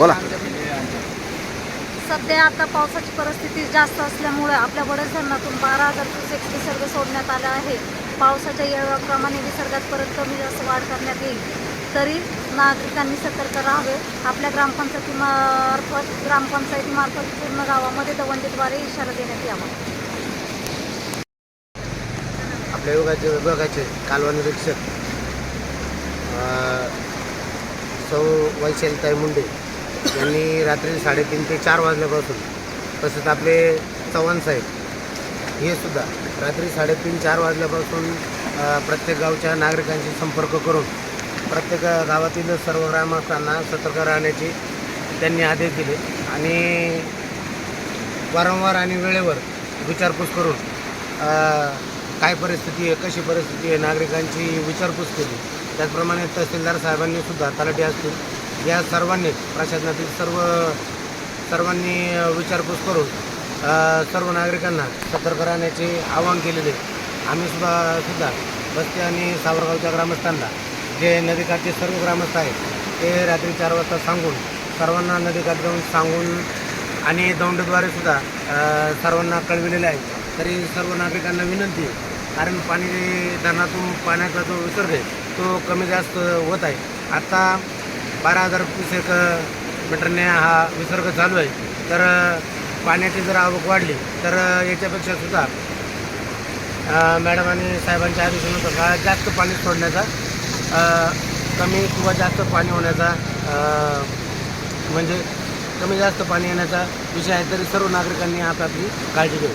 बोला. सध्या आता पावसाची परिस्थिती जास्त असल्यामुळे आपल्या बडस धरणातून बारा हजार क्युसेक विसर्ग सोडण्यात आला आहे. पावसाच्या येळाप्रमाणे विसर्गात परत कमी जास्त वाढ करण्यात येईल. तरी नागरिकांनी सतर्क राहावे. आपल्या ग्रामपंचायतीमार्फत ग्रामपंचायतीमार्फत पूर्ण गावामध्ये दवंडीद्वारे इशारा देण्यात यावा. आपल्या विभागाचे विभागाचे कालवा निरीक्षक सौ वैशालीताई मुंडे. यांनी रात्री साडेतीन ते चार वाजल्यापासून तसेच आपले चव्हाण साहेब हे सुद्धा रात्री साडेतीन चार वाजल्यापासून प्रत्येक गावच्या नागरिकांशी संपर्क करून प्रत्येक गावातील सर्व ग्रामस्थांना सतर्क राहण्याचे त्यांनी आदेश दिले आणि वारंवार आणि वेळेवर विचारपूस करून काय परिस्थिती आहे कशी परिस्थिती आहे नागरिकांची विचारपूस केली. त्याचप्रमाणे तहसीलदार साहेबांनी सुद्धा तलाठी असतील या सर्वांनी प्रशासनातील सर्व सर्वांनी विचारपूस करून सर्व नागरिकांना सतर्क राहण्याचे आवाहन केलेले आम्ही सुद्धा सुद्धा बस्ती आणि सावरगावच्या ग्रामस्थांना जे नदीकाठचे सर्व ग्रामस्थ आहेत ते रात्री चार वाजता सांगून सर्वांना नदीकाठ जाऊन सांगून आणि दौंडद्वारे सुद्धा सर्वांना कळविलेले आहे. तरी सर्व नागरिकांना विनंती आहे कारण पाणी धरणातून पाण्याचा जो विसर्ग आहे तो कमी जास्त होत आहे. आता बारा हजार क्युसेक मीटरने हा विसर्ग चालू आहे. तर पाण्याची जर आवक वाढली तर याच्यापेक्षा सुद्धा मॅडम आणि साहेबांच्या आदेशानुसार जास्त पाणी सोडण्याचा कमी किंवा जास्त पाणी होण्याचा म्हणजे कमी जास्त पाणी येण्याचा विषय आहे तरी सर्व नागरिकांनी आपापली काळजी घ्यावी.